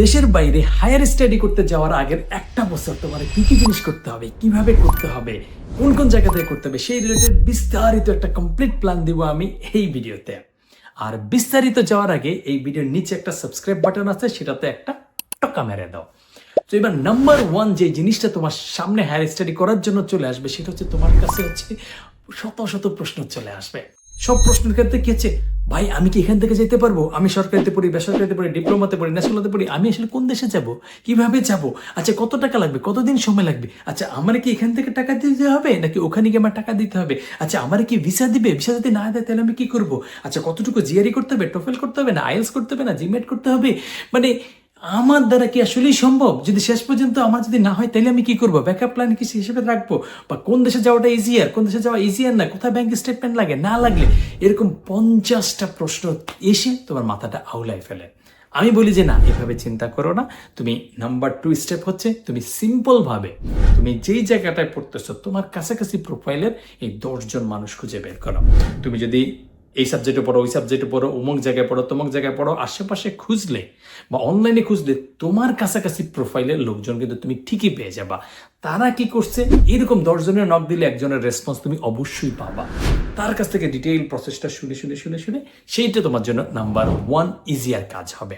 দেশের বাইরে higher study করতে যাওয়ার আগের একটা বছর তোমার কি কি জিনিস করতে হবে, কীভাবে করতে হবে, কোন কোন জায়গা থেকে করতে হবে, সেই রিলেটেড বিস্তারিত একটা কমপ্লিট প্ল্যান দিব আমি এই ভিডিওতে। আর বিস্তারিত যাওয়ার আগে এই ভিডিওর নিচে একটা সাবস্ক্রাইব বাটন আছে, সেটাতে একটা টকা মেরে দাও। তো এবার নাম্বার ওয়ান যে জিনিসটা তোমার সামনে হায়ার স্টাডি করার জন্য চলে আসবে, সেটা হচ্ছে তোমার কাছে হচ্ছে শত শত প্রশ্ন চলে আসবে। সব প্রশ্নের ক্ষেত্রে কি হচ্ছে? ভাই, আমি কি এখান থেকে যেতে পারব? আমি সরকারিতে পড়ি, বেসরকারিতে পড়ি, ডিপ্লোমাতে পড়ি ন্যাশনালতে পড়ি, আমি আসলে কোন দেশে যাব? কীভাবে যাব? আচ্ছা কত টাকা লাগবে? কতদিন সময় লাগবে? আচ্ছা আমার কি এখান থেকে টাকা দিতে হবে? নাকি ওখানে গিয়ে আমার টাকা দিতে হবে? আচ্ছা আমার কি ভিসা দিবে? ভিসা যদি না দেয়, তাহলে আমি কি করব? আচ্ছা কতটুকু জিআরই করতে হবে? টোফেল করতে হবে না? আইএলস করতে হবে না? জিমেট করতে হবে? মানে আমার দ্বারা কি আসলেই সম্ভব? যদি শেষ পর্যন্ত আমার যদি না হয়, তাহলে আমি কি করব? ব্যাকআপ প্ল্যান কি হিসেবে রাখব? বা কোন দেশে যাওয়াটা ইজিয়ার কোন দেশে যাওয়া ইজিয়ার না? কোথায় ব্যাংক স্টেটমেন্ট লাগে? না লাগলে? এরকম পঞ্চাশটা প্রশ্ন এসে তোমার মাথাটা আউলায় ফেলে। আমি বলি যে না, এভাবে চিন্তা করো না। তুমি নাম্বার টু স্টেপ হচ্ছে, তুমি সিম্পল ভাবে তুমি যেই জায়গাটায় পড়তেছো, তোমার কাছাকাছি প্রোফাইলের এই দশজন মানুষ খুঁজে বের করো। তুমি যদি এই সাবজেক্টে পড়ো, ওই সাবজেক্টে পড়ো অমুক জায়গায় পড়ো, তমুক জায়গায় পড়ো, আশেপাশে খুঁজলে বা অনলাইনে খুঁজলে তোমার কাছাকাছি প্রোফাইলের লোকজন কিন্তু তুমি ঠিকই পেয়ে যাবা। তারা কি করছে? এরকম দশজনের নক দিলে একজনের রেসপন্স তুমি অবশ্যই পাবা। তার কাছ থেকে ডিটেইল প্রসেসটা শুনে শুনে শুনে শুনে সেইটা তোমার জন্য নাম্বার ওয়ান ইজিয়ার কাজ হবে।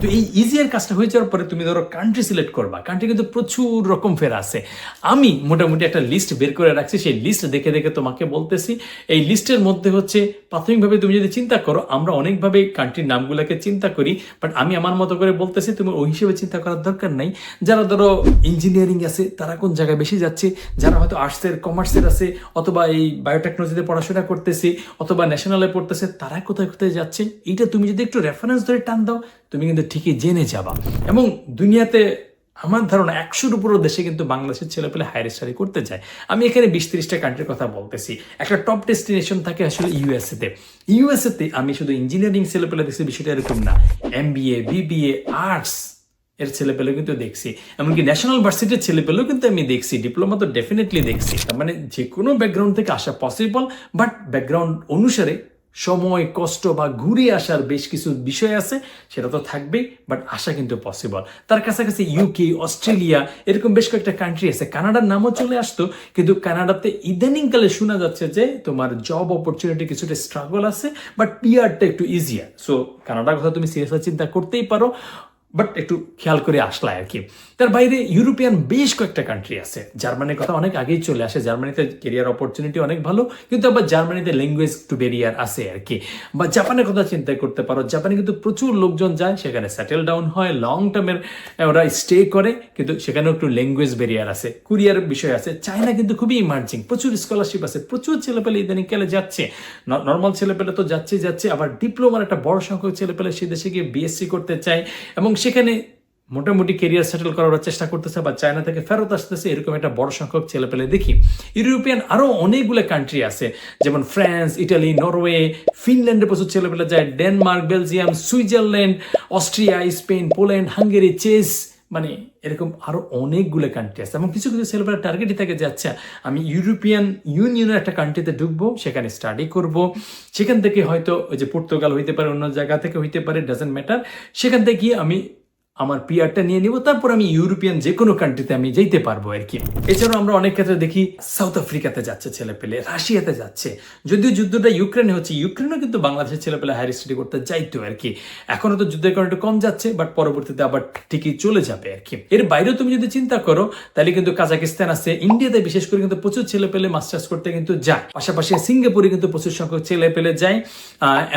তো এই ইজিয়ার কাজটা হয়ে যাওয়ার পরে তুমি ধরো কান্ট্রি সিলেক্ট করবা। কান্ট্রি কিন্তু প্রচুর রকম ফের আছে। আমি মোটামুটি একটা লিস্ট বের করে রাখছি। সেই লিস্ট দেখে দেখে তোমাকে বলতেছি। এই লিস্টের মধ্যে হচ্ছে প্রাথমিকভাবে তুমি যদি চিন্তা করো, আমরা অনেকভাবে কান্ট্রির নামগুলোকে চিন্তা করি বাট আমি আমার মতো করে বলতেছি, তুমি ওই হিসেবে চিন্তা করার দরকার নাই। যারা ধরো ইঞ্জিনিয়ারিং আছে, তারা কোন জায়গায় বেশি যাচ্ছে, যারা হয়তো আর্টসের কমার্সের আছে, অথবা এই বায়োটেকনোলজিতে পড়াশোনা করতেছে, অথবা ন্যাশনালে পড়তেছে, তারা কোথায় কোথায় যাচ্ছে, এইটা তুমি যদি একটু রেফারেন্স ধরে টান দাও, তুমি কিন্তু ঠিকই জেনে যাবা। এবং দুনিয়াতে আমার ধারণা একশোর উপরও দেশে কিন্তু বাংলাদেশের ছেলেপেলে হায়ার স্টাডি করতে যায়। আমি এখানে বিশ তিরিশটা কান্ট্রির কথা বলতেছি। একটা টপ ডেস্টিনেশন থাকে আসলে ইউএসএতে ইউএসএতে আমি শুধু ইঞ্জিনিয়ারিং ছেলেপেলে দেখছি, বিষয়টা এরকম না। এম বিএ বিবিএ আর্টস এর ছেলেপেলে কিন্তু দেখছি। এমনকি ন্যাশনাল ভার্সিটির ছেলেপেলেও কিন্তু আমি দেখছি। ডিপ্লোমা তো ডেফিনেটলি দেখছি। তার মানে যে কোনো ব্যাকগ্রাউন্ড থেকে আসা পসিবল বাট ব্যাকগ্রাউন্ড অনুসারে সময়, কষ্ট বা ঘুরে আসার বেশ কিছু বিষয় আছে, সেটা তো থাকবেই বাট আসা কিন্তু পসিবল তার কাছাকাছি ইউকে অস্ট্রেলিয়া এরকম বেশ কয়েকটা কান্ট্রি আছে। কানাডার নামও চলে আসতো, কিন্তু কানাডাতে ইদানিংকালে শোনা যাচ্ছে যে তোমার জব অপরচুনিটি কিছুটা স্ট্রাগল আছে বাট পিয়ারটা একটু ইজিয়ার সো কানাডার কথা তুমি সিরিয়াসলি চিন্তা করতেই পারো। বাট একটু খেয়াল করে আসলা আর কি। তার বাইরে ইউরোপিয়ান বেশ কয়েকটা কান্ট্রি আছে। জার্মানির কথা অনেক আগেই চলে আসে। জার্মানিতে কেরিয়ার অপরচুনিটি অনেক ভালো, কিন্তু আবার জার্মানিতে ল্যাঙ্গুয়েজ টু বেরিয়ার আছে আর কি। বা জাপানের কথা চিন্তা করতে পারো জাপানে কিন্তু প্রচুর লোকজন যায়, সেখানে সেটেল ডাউন হয় লং টার্মের ওরা স্টে করে, কিন্তু সেখানেও একটু ল্যাঙ্গুয়েজ বেরিয়ার আছে। কুরিয়ার বিষয় আছে। চায়না কিন্তু খুবই ইমার্জিং প্রচুর স্কলারশিপ আছে, প্রচুর ছেলেপেলে ইদানিং কালে যাচ্ছে। নর্মাল ছেলেপেলে তো যাচ্ছে যাচ্ছে, আবার ডিপ্লোমার একটা বড় সংখ্যক ছেলেপেলে সে দেশে গিয়ে বিএসসি করতে চায়, এবং সেখানে মোটামুটি কেরিয়ার সেটেল করার চেষ্টা করতেছে বা চায়না থেকে ফেরত আসতেছে, এরকম একটা বড় সংখ্যক ছেলেপেলে দেখি। ইউরোপিয়ান আরও অনেকগুলো কান্ট্রি আছে, যেমন ফ্রান্স, ইটালি, নরওয়ে, ফিনল্যান্ডে প্রচুর ছেলে পেলে যায়, Denmark, Belgium, Switzerland, Austria, Spain, Poland, Hungary, Czech মানে এরকম আরও অনেকগুলো কান্ট্রি আছে। এবং কিছু কিছু ছেলেপেলা টার্গেটই থাকে যে আচ্ছা আমি ইউরোপিয়ান ইউনিয়নের একটা কান্ট্রিতে ঢুকবো, সেখানে স্টাডি করব। সেখান থেকে হয়তো ওই যে পর্তুগাল হইতে পারে, অন্য জায়গা থেকে হইতে পারে ডাজেন্ট ম্যাটার সেখান থেকে আমি আমার পিয়ারটা নিয়ে নিব, তারপর আমি ইউরোপিয়ান যে কোনো কান্ট্রিতে আমি যেতে পারব আর কি। এছাড়াও আমরা অনেক ক্ষেত্রে দেখি সাউথ আফ্রিকাতে যাচ্ছে ছেলে পেলে রাশিয়াতে যাচ্ছে। যদিও যুদ্ধটা ইউক্রেনে হচ্ছে ইউক্রেনও কিন্তু বাংলাদেশের ছেলে পেলে হায়ার স্টাডি করতে যাইতো আর কি। এখনও তো যুদ্ধের কারণে কম যাচ্ছে বাট পরবর্তীতে আবার ঠিকই চলে যাবে আর কি। এর বাইরেও তুমি যদি চিন্তা করো, তাহলে কিন্তু কাজাকিস্তান আছে ইন্ডিয়াতে বিশেষ করে কিন্তু প্রচুর ছেলে পেলে মাস্টার্স করতে কিন্তু যায়। পাশাপাশি সিঙ্গাপুরে কিন্তু প্রচুর সংখ্যক ছেলে পেলে যায়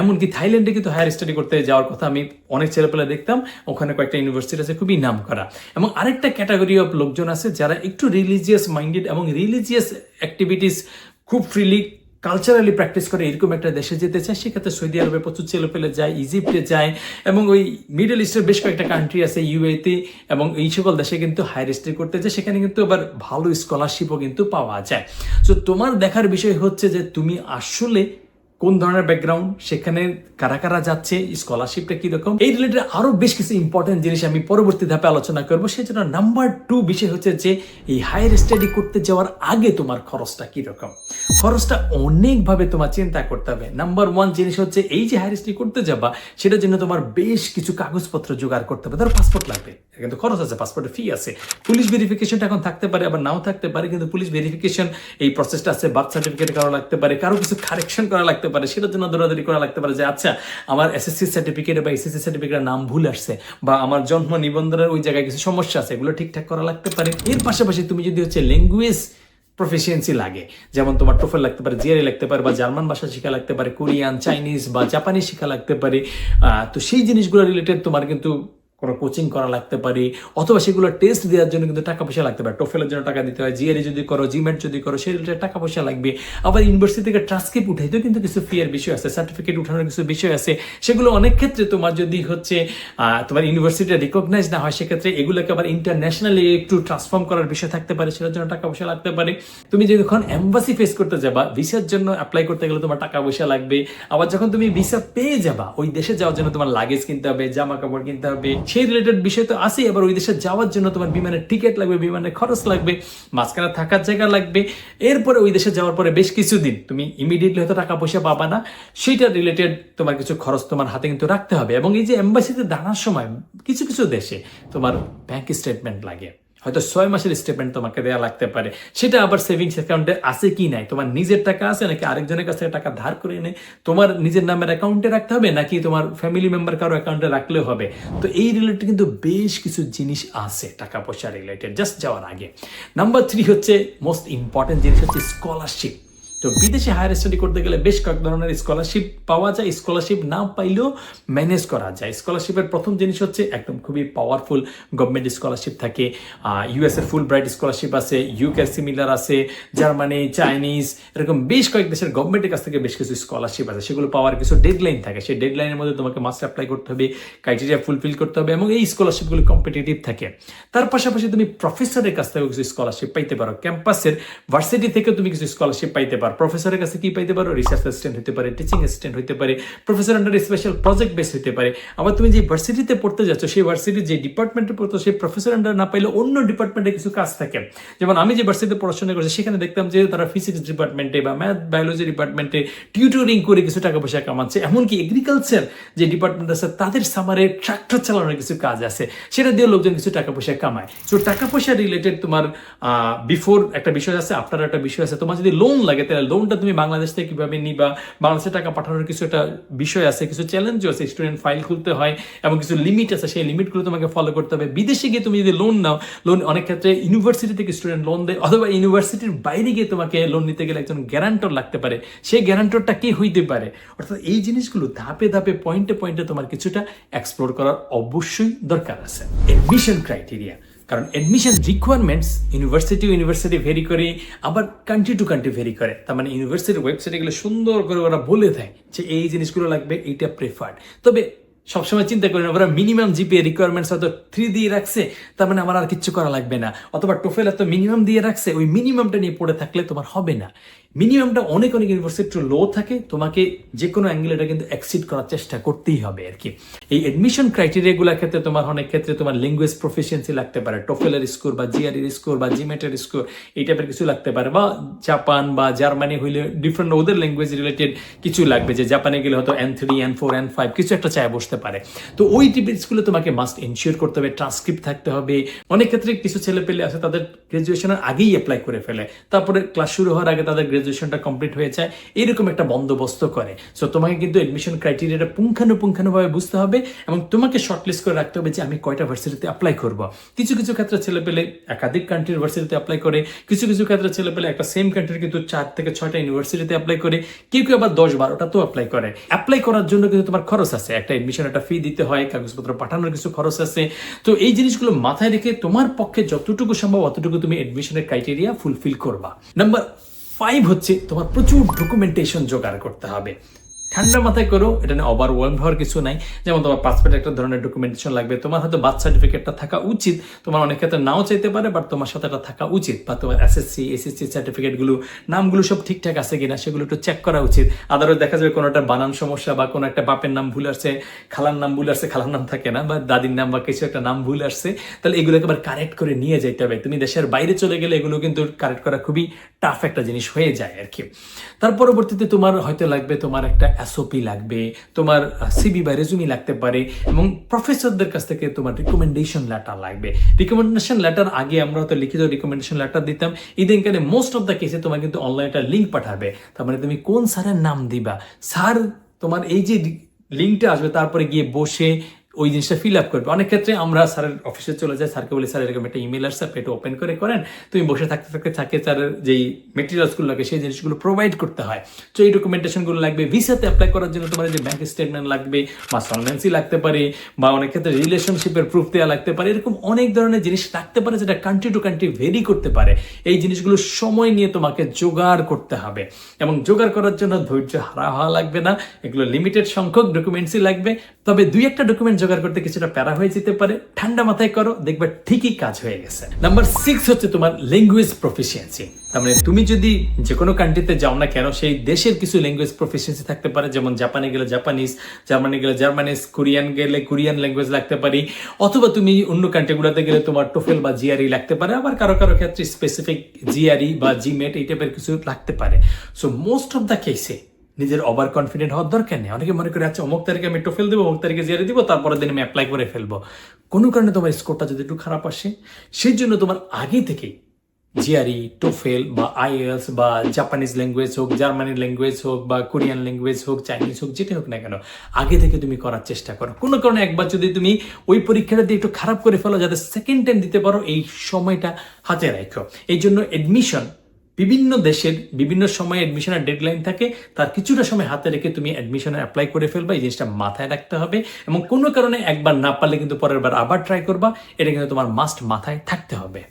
এমনকি থাইল্যান্ডে কিন্তু হায়ার স্টাডি করতে যাওয়ার কথা আমি অনেক ছেলে পেলে দেখতাম। ওখানে কয়েকটা ইউনিভার্সিটি আছে, খুবই নাম করা এবং আরেকটা ক্যাটাগরি অফ লোকজন আছে যারা একটু রিলিজিয়াস মাইন্ডেড এবং রিলিজিয়াস অ্যাক্টিভিটিস খুব ফ্রিলি কালচারালি প্র্যাকটিস করে, এরকম একটা দেশে যেতে চায়। সেক্ষেত্রে সৌদি আরবে প্রচুর ছেলে পেলে যায় ইজিপ্টে যায় এবং ওই মিডল ইস্টের বেশ কয়েকটা কান্ট্রি আছে ইউএতে এবং এই সকল দেশে কিন্তু হায়ার স্টাডি করতে যায়। সেখানে কিন্তু আবার ভালো স্কলারশিপও কিন্তু পাওয়া যায়। তো তোমার দেখার বিষয় হচ্ছে যে তুমি আসলে কোন ধরনের ব্যাকগ্রাউন্ড সেখানে কারা কারা যাচ্ছে স্কলারশিপটা কীরকম, এই রিলেটেড আরও বেশ কিছু ইম্পর্টেন্ট জিনিস আমি পরবর্তী ধাপে আলোচনা করব। সেই জন্য নাম্বার টু বিষয় হচ্ছে যে, এই হায়ার স্টাডি করতে যাওয়ার আগে তোমার খরচটা কীরকম? খরচটা অনেকভাবে তোমার চিন্তা করতে হবে। নাম্বার ওয়ান জিনিস হচ্ছে, এই যে হায়ার স্টাডি করতে যাবা, সেটার জন্য তোমার বেশ কিছু কাগজপত্র জোগাড় করতে হবে। ধরো পাসপোর্ট লাগবে, কিন্তু খরচ আছে পাসপোর্টের ফি আছে। পুলিশ ভেরিফিকেশনটা এখন থাকতে পারে, আবার নাও থাকতে পারে, কিন্তু পুলিশ ভেরিফিকেশন এই প্রসেসটা আছে বার্থ সার্টিফিকেট করা লাগতে পারে, কারও কিছু কারেকশন করা লাগতে পারে। সেটার জন্য দৌড়াদৌড়ি করা লাগতে পারে যে আচ্ছা আমার এসএসসি সার্টিফিকেট বা এসএসসি সার্টিফিকেটের নাম ভুল আসছে বা আমার জন্ম নিবন্ধনের ওই জায়গায় কিছু সমস্যা আছে, এগুলো ঠিকঠাক করা লাগতে পারে। এর পাশাপাশি তুমি যদি হচ্ছে ল্যাঙ্গুয়েজ প্রফিসিয়েন্সি লাগে, যেমন তোমার টোফেল লাগতে পারে জিআরই লাগতে পারে বা জার্মান ভাষা শেখা লাগতে পারে কোরিয়ান চাইনিজ বা জাপানি শেখা লাগতে পারে তো সেই জিনিসগুলো রিলেটেড তোমার কিন্তু কোনো কোচিং করা লাগতে পারে, অথবা সেগুলো টেস্ট দেওয়ার জন্য কিন্তু টাকা পয়সা লাগতে পারে। টোফেলের জন্য টাকা দিতে হয় জিআরই যদি করো জিমেট যদি করো, সেই টাকা পয়সা লাগবে। আবার ইউনিভার্সিটি থেকে ট্রান্সক্রিপ্ট উঠাইতেও কিন্তু কিছু ফিয়ার বিষয় আছে সার্টিফিকেট উঠানোর কিছু বিষয় আছে। সেগুলো অনেক ক্ষেত্রে তোমার যদি হচ্ছে তোমার ইউনিভার্সিটি রিকগনাইজ না হয়, সেক্ষেত্রে এগুলোকে আবার ইন্টারন্যাশনালি একটু ট্রান্সফর্ম করার বিষয় থাকতে পারে, সেটার জন্য টাকা পয়সা লাগতে পারে। তুমি যখন এম্বাসি ফেস করতে যাবা ভিসার জন্য অ্যাপ্লাই করতে গেলে তোমার টাকা পয়সা লাগবে। আবার যখন তুমি ভিসা পেয়ে যাবা, ওই দেশে যাওয়ার জন্য তোমার লাগেজ কিনতে হবে জামা কাপড় কিনতে হবে সেই রিলেটেড বিষয় তো আছেই। এবার ওই দেশে যাওয়ার জন্য তোমার বিমানের টিকিট লাগবে, বিমানের খরচ লাগবে, মাঝখানে থাকার জায়গা লাগবে। এরপরে ওই দেশে যাওয়ার পরে বেশ কিছুদিন তুমি ইমিডিয়েটলি হয়তো টাকা পয়সা পাবা না। সেইটা রিলেটেড তোমার কিছু খরচ তোমার হাতে কিন্তু রাখতে হবে। এবং এই যে এম্বাসিতে দাঁড়ার সময় কিছু কিছু দেশে তোমার ব্যাংক স্টেটমেন্ট লাগে। হয়তো ছয় মাসের স্টেটমেন্ট তোমাকে দেওয়া লাগতে পারে। সেটা আবার সেভিংস অ্যাকাউন্টে আছে কি নাই? তোমার নিজের টাকা আছে নাকি আরেকজনের কাছ থেকে টাকা ধার করে এনে তোমার নিজের নামের অ্যাকাউন্টে রাখতে হবে নাকি তোমার ফ্যামিলি মেম্বার কারও অ্যাকাউন্টে রাখলেও হবে? তো এই রিলেটেড কিন্তু বেশ কিছু জিনিস আছে টাকা পয়সা রিলেটেড জাস্ট যাওয়ার আগে। নাম্বার থ্রি হচ্ছে মোস্ট ইম্পর্টেন্ট জিনিস হচ্ছে স্কলারশিপ তো বিদেশে হায়ার স্টাডি করতে গেলে বেশ কয়েক ধরনের স্কলারশিপ পাওয়া যায়। স্কলারশিপ না পাইলেও ম্যানেজ করা যায়। স্কলারশিপের প্রথম জিনিস হচ্ছে একদম খুবই পাওয়ারফুল গভর্নমেন্ট স্কলারশিপ থাকে। ইউএস এর ফুল ব্রাইট স্কলারশিপ আছে ইউকে সিমিলার আছে জার্মানি চাইনিজ এরকম বেশ কয়েক দেশের গভর্নমেন্টের কাছ থেকে বেশ কিছু স্কলারশিপ আছে। সেগুলো পাওয়ার কিছু ডেডলাইন থাকে। সেই ডেডলাইনের মধ্যে তোমাকে মাস্ট অ্যাপ্লাই করতে হবে ক্রাইটেরিয়া ফুলফিল করতে হবে এবং এই স্কলারশিপগুলো কম্পিটিটিভ থাকে। তার পাশাপাশি তুমি প্রফেসরের কাছ থেকে কিছু স্কলারশিপ পাইতে পারো। ক্যাম্পাসের ভার্সিটি থেকে তুমি কিছু স্কলারশিপ পাইতে পারো। প্রফেসরের কাছে কি পাইতে পারো? রিসার্চ অ্যাসিস্ট্যান্ট হতে পারে টিচিং অ্যাসিস্ট্যান্ট হতে পারে professor under special project base হতে পারে। আবার তুমি যে ভার্সিটিতে পড়তে যাচ্ছ, সেই ভার্সিটির যে ডিপার্টমেন্টে পড়তো সেই প্রফেসর আন্ডার না পাইলে অন্য ডিপার্টমেন্টে কিছু কাজ থাকে। যেমন আমি যে ভার্সিটিতে পড়াশোনা করছি, সেখানে দেখতাম যে তারা ফিজিক্স ডিপার্টমেন্টে বা ম্যাথ বায়োলজি ডিপার্টমেন্টে টিউটরিং করে কিছু টাকা পয়সা কামাচ্ছে। এমনকি এগ্রিকালচার যে ডিপার্টমেন্ট আছে, তাদের সামারে ট্রাক্টর চালানোর কিছু কাজ আছে। সেটা দিয়ে লোকজন কিছু টাকা পয়সা কামায়। সো টাকা পয়সা রিলেটেড তোমার বিফোর একটা বিষয় আছে আফটার একটা বিষয় আছে, তোমার যদি লোন লাগে লোনটা তুমি বাংলাদেশ থেকে কীভাবে নিবা? বাংলাদেশে টাকা পাঠানোর কিছু একটা বিষয় আছে, কিছু চ্যালেঞ্জও আছে স্টুডেন্ট ফাইল খুলতে হয় এবং কিছু লিমিট আছে, সেই লিমিটগুলো তোমাকে ফলো করতে হবে। বিদেশে গিয়ে তুমি যদি লোন নাও লোন অনেক ক্ষেত্রে ইউনিভার্সিটি থেকে স্টুডেন্ট লোন দেয় অথবা ইউনিভার্সিটির বাইরে গিয়ে তোমাকে লোন নিতে গেলে একজন গ্যারান্টর লাগতে পারে। সেই গ্যারান্টরটা কে হইতে পারে? অর্থাৎ এই জিনিসগুলো ধাপে ধাপে পয়েন্টে পয়েন্টে তোমার কিছুটা এক্সপ্লোর করার অবশ্যই দরকার আছে। এডমিশন ক্রাইটেরিয়া কারণ admission requirements university university vary করে, আবার কান্ট্রি টু কান্ট্রি ভেরি করে। তার মানে ইউনিভার্সিটির ওয়েবসাইটে গেলে সুন্দর করে ওরা বলে দেয় যে এই জিনিসগুলো লাগবে, এইটা প্রেফার্ড তবে সবসময় চিন্তা করি না ওরা মিনিমাম জিপিএ রিকোয়ারমেন্টস হয়তো থ্রি দিয়ে রাখছে, তার মানে আমার আর কিচ্ছু করা লাগবে না। অথবা টোফেল এত মিনিমাম দিয়ে রাখছে, ওই মিনিমামটা নিয়ে পড়ে থাকলে তোমার হবে না। মিনিমামটা অনেক অনেক ইউনিভার্সিটি লো থাকে, তোমাকে যে কোনো অ্যাঙ্গেল এটা কিন্তু অ্যাক্সিড করার চেষ্টা করতেই হবে আর কি। এই এডমিশন ক্রাইটেরিয়াগুলোর ক্ষেত্রে তোমার অনেক ক্ষেত্রে তোমার ল্যাঙ্গুয়েজ প্রফিসিয়েন্সি লাগতে পারে। টোফেলের স্কোর বা জিআরির স্কোর বা জিমেটের স্কোর এই টাইপের কিছু লাগতে পারে। বা জাপান বা জার্মানি হইলে ডিফারেন্ট ওদের ল্যাঙ্গুয়েজ রিলেটেড কিছু লাগবে যে জাপানে গেলে হয়তো N three N four N five কিছু একটা চায় বসতে পারে। তো ওই টিপিসগুলো তোমাকে মাস্ট এনশিওর করতে হবে ট্রান্সক্রিপ্ট থাকতে হবে। অনেক ক্ষেত্রে কিছু ছেলে পেলে আছে, তাদের গ্রাজুয়েশনের আগেই অ্যাপ্লাই করে ফেলে। তারপরে ক্লাস শুরু হওয়ার আগে তাদের গ্রাজুয়েশনটা কমপ্লিট হয়ে যায় এরকম একটা বন্দোবস্ত করে। সো তোমাকে কিন্তু এডমিশন ক্রাইটেরিয়াটা পুঙ্খানুপুঙ্খানুভাবে বুঝতে হবে এবং তোমাকে শর্টলিস্ট করে রাখতে হবে যে আমি কয়টা ভার্সিটিতে অ্যাপ্লাই করব। কিছু কিছু ক্ষেত্রে ছেলে পেলে একাধিক কান্ট্রির ভার্সিটিতে অ্যাপ্লাই করে, কিছু কিছু ক্ষেত্রে ছেলে পেলে একটা সেম কান্ট্রির কিন্তু চার থেকে ছয়টা ইউনিভার্সিটিতে অ্যাপ্লাই করে, কেউ কেউ আবার দশ বারোটা তো অ্যাপ্লাই করে। অ্যাপ্লাই করার জন্য কিন্তু তোমার খরচ আছে। একটা এডমিশন একটা ফি দিতে হয়, কাগজপত্র পাঠানোর কিছু খরচ আছে। তো এই জিনিসগুলো মাথায় রেখে তোমার পক্ষে যতটুকু সম্ভব অতটুকু তুমি এডমিশনের ক্রাইটেরিয়া ফুলফিল করবা। নাম্বার ফাইভ হচ্ছে তোমার প্রচুর ডকুমেন্টেশন জোগাড় করতে হবে। ঠান্ডা মাথায় করো, এটা নিয়ে ওভার হওয়ার কিছু নাই। যেমন তোমার পাসপোর্ট একটা ধরনের ডকুমেন্টেশন লাগবে, তোমার হয়তো বার্থ সার্টিফিকেটটা থাকা উচিত, তোমার অনেক ক্ষেত্রে নাও চাইতে পারে বাট তোমার সাথে এটা থাকা উচিত, বা তোমার এসএসসি এসএসসি সার্টিফিকেটগুলো নামগুলো সব ঠিকঠাক আছে কিনা সেগুলো একটু চেক করা উচিত। আদারওয়াইজ দেখা যাবে কোনো একটা বানান সমস্যা বা কোনো একটা বাপের নাম ভুল আসছে, খালার নাম ভুল আসছে, খালার নাম থাকে না, বা দাদির নাম বা কিছু একটা নাম ভুল আসছে, তাহলে এগুলোকে আবার কারেক্ট করে নিয়ে যেতে হবে। তুমি দেশের বাইরে চলে গেলে এগুলো কিন্তু কারেক্ট করা খুবই টাফ একটা জিনিস হয়ে যায় আর কি। তার পরবর্তীতে তোমার হয়তো লাগবে, তোমার একটা এসওপি লাগবে, তোমার সিবি বা রেজুমি লাগতে পারে এবং প্রফেসরদের কাছ থেকে তোমার রিকমেন্ডেশন লেটার লাগবে। রিকমেন্ডেশন লেটার আগে আমরা হয়তো লিখিত রিকমেন্ডেশন লেটার দিতাম। ইদেনকালে মোস্ট অফ দ্য কেসে তোমার কিন্তু অনলাইন একটা লিঙ্ক পাঠাবে। তার মানে তুমি কোন স্যারের নাম দিবা? স্যার তোমার এই যে লিঙ্কটা আসবে, তারপরে গিয়ে বসে ওই জিনিসটা ফিল আপ করবে। অনেক ক্ষেত্রে আমরা স্যারের অফিসে চলে যাই, স্যারকে বলি, স্যার, এরকম একটা ইমেল আসছে আপনি এটা ওপেন করে করেন। তুমি বসে থাকতে থাকতে থাকে স্যারের যেই মেটেরিয়ালসগুলো লাগে সেই জিনিসগুলো প্রোভাইড করতে হয়। তো এই ডকুমেন্টেশনগুলো লাগবে। ভিসাতে অ্যাপ্লাই করার জন্য তোমার যে ব্যাংক স্টেটমেন্ট লাগবে বা সলভেন্সি লাগতে পারে বা অনেক ক্ষেত্রে রিলেশনশিপের প্রুফ দেওয়া লাগতে পারে। এরকম অনেক ধরনের জিনিস থাকতে পারে যেটা কান্ট্রি টু কান্ট্রি ভেরি করতে পারে। এই জিনিসগুলো সময় নিয়ে তোমাকে জোগাড় করতে হবে। এবং জোগাড় করার জন্য ধৈর্য হারা হওয়া লাগবে না। এগুলো লিমিটেড সংখ্যক ডকুমেন্টসই লাগবে। তবে দুই একটা ডকুমেন্ট জোগাড় করতে কিছুটা প্যারা হয়ে যেতে পারে। ঠান্ডা মাথায় করো, দেখবে ঠিকই কাজ হয়ে গেছে। নাম্বার সিক্স হচ্ছে তোমার ল্যাঙ্গুয়েজ প্রফিসিয়েন্সি তার মানে তুমি যদি যে কোনো কান্ট্রিতে যাও না কেন, সেই দেশের কিছু ল্যাঙ্গুয়েজ প্রফিসিয়েন্সি থাকতে পারে। যেমন জাপানে গেলে জাপানিজ জার্মানি গেলে জার্মানিজ কোরিয়ান গেলে কোরিয়ান ল্যাঙ্গুয়েজ লাগতে পারে। অথবা তুমি অন্য কান্ট্রিগুলোতে গেলে তোমার টোফেল বা জিআরই লাগতে পারে। আবার কারও কারও ক্ষেত্রে স্পেসিফিক জিআরই বা জিমেট এই টাইপের কিছু লাগতে পারে। সো মোস্ট অফ দ্য কেসে নিজের ওভার কনফিডেন্ট হওয়ার দরকার নেই। অনেকে মনে করে আচ্ছা অমুক তারিখে আমি টোফেল দেবো, অমুক তারিখে জিয়ারে দিব, তারপরের দিন আমি অ্যাপ্লাই করে ফেলব। কোনো কারণে তোমার স্কোরটা যদি একটু খারাপ আসে, সেই জন্য তোমার আগে থেকেই জিআরই টোফেল বা আইএলস বা জাপানিজ ল্যাঙ্গুয়েজ হোক জার্মানি ল্যাঙ্গুয়েজ হোক বা কোরিয়ান ল্যাঙ্গুয়েজ হোক চাইনিজ হোক যেটা হোক না কেন, আগে থেকে তুমি করার চেষ্টা করো। কোনো কারণে একবার যদি তুমি ওই পরীক্ষাটা দিয়ে একটু খারাপ করে ফেলো, যাতে সেকেন্ড টাইম দিতে পারো, এই সময়টা হাতে রাখো। এই জন্য এডমিশন বিভিন্ন দেশের বিভিন্ন সময়ে অ্যাডমিশনের ডেডলাইন থাকে, তার কিছুটা সময় হাতে রেখে তুমি অ্যাডমিশনে অ্যাপ্লাই করে ফেলবা, এই জিনিসটা মাথায় রাখতে হবে এবং কোনো কারণে একবার না পারলে কিন্তু পরের বার আবার ট্রাই করবা, এটা কিন্তু তোমার মাস্ট মাথায় থাকতে হবে।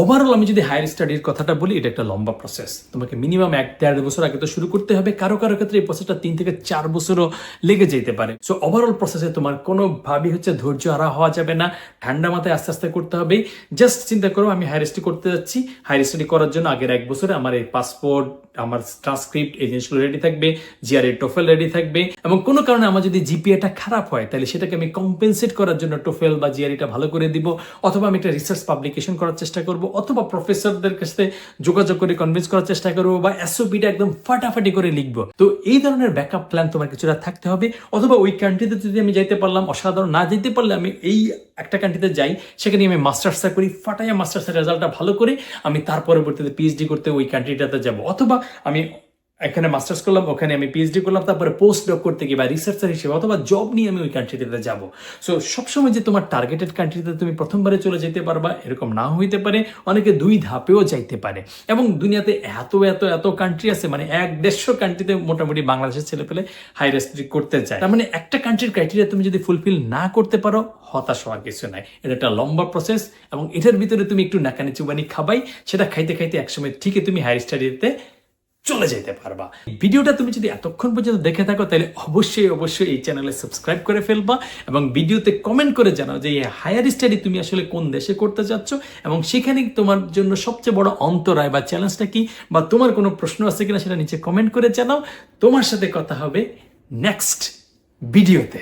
ওভারঅল আমি যদি হায়ার স্টাডির কথাটা বলি, এটা একটা লম্বা প্রসেস তোমাকে মিনিমাম এক দেড় বছর আগে তো শুরু করতে হবে, কারও কারও ক্ষেত্রে এই প্রসেসটা তিন থেকে চার বছরও লেগে যেতে পারে। সো ওভারঅল প্রসেসে তোমার কোনোভাবেই হচ্ছে ধৈর্য হারা হওয়া যাবে না, ঠান্ডা মাথায় আস্তে আস্তে করতে হবে। জাস্ট চিন্তা করো, আমি হায়ার স্টাডি করতে যাচ্ছি। হায়ার স্টাডি করার জন্য আগের এক বছরে আমার এই পাসপোর্ট আমার ট্রান্সক্রিপ্ট এই জিনিসগুলো রেডি থাকবে জিআর টোফেল রেডি থাকবে, এবং কোনো কারণে আমার যদি জিপিএটা খারাপ হয়, তাহলে সেটাকে আমি কম্পেনসেট করার জন্য টোফেল বা জিআরইটা ভালো করে দিব, অথবা আমি একটা রিসার্চ পাবলিকেশন করার চেষ্টা করব, অথবা প্রফেসরদের কাছে যোগাযোগ করে কনভিন্স করার চেষ্টা করব, বা এসওপিটা একদম ফাটাফাটি করে লিখব। তো এই ধরনের ব্যাকআপ প্ল্যান তোমার কিছুটা থাকতে হবে, অথবা ওই কান্ট্রিতে যদি আমি যাইতে পারলাম, অসাধারণ না যেতে পারলে আমি এই একটা কান্ট্রিতে যাই, সেখানে আমি মাস্টার্সটা করি, ফাটাইয়া মাস্টার্সের রেজাল্টটা ভালো করে, আমি তার পরবর্তীতে পিএইচডি করতে ওই কান্ট্রিটাতে যাব, অথবা আমি এখানে মাস্টার্স করলাম, ওখানে আমি পিএইচডি করলাম, তারপরে পোস্ট ডক করতে গিয়ে বা রিসার্চার হিসেবে অথবা জব নিয়ে আমি ওই কান্ট্রিতে যাব। সো সবসময় যে তোমার টার্গেটেড কান্ট্রিতে তুমি প্রথমবারে চলে যেতে পারবা, এরকম না হইতে পারে, অনেকে দুই ধাপেও যাইতে পারে। এবং দুনিয়াতে এত এত এত কান্ট্রি আছে মানে এক দেড়শো কান্ট্রিতে মোটামুটি বাংলাদেশের ছেলে পেলে হাই রেস্ট্রি করতে চায় তার মানে একটা কান্ট্রির ক্রাইটেরিয়া তুমি যদি ফুলফিল না করতে পারো, হতাশ হওয়ার কিছু নাই। এটা একটা লম্বা প্রসেস এবং এটার ভিতরে তুমি একটু নাকানি চুবানি খাবাই, সেটা খাইতে খাইতে একসময় ঠিকই তুমি হায়ার স্টাডিতে চলে যেতে পারবা। ভিডিওটা তুমি যদি এতক্ষণ পর্যন্ত দেখে থাকো, তাহলে অবশ্যই অবশ্যই এই চ্যানেলে সাবস্ক্রাইব করে ফেলবা এবং ভিডিওতে কমেন্ট করে জানাও যে, এই হায়ার স্টাডি তুমি আসলে কোন দেশে করতে যাচ্ছ এবং সেখানে তোমার জন্য সবচেয়ে বড় অন্তরায় বা চ্যালেঞ্জটা কি বা তোমার কোনো প্রশ্ন আছে কিনা সেটা নিচে কমেন্ট করে জানাও। তোমার সাথে কথা হবে নেক্সট ভিডিওতে।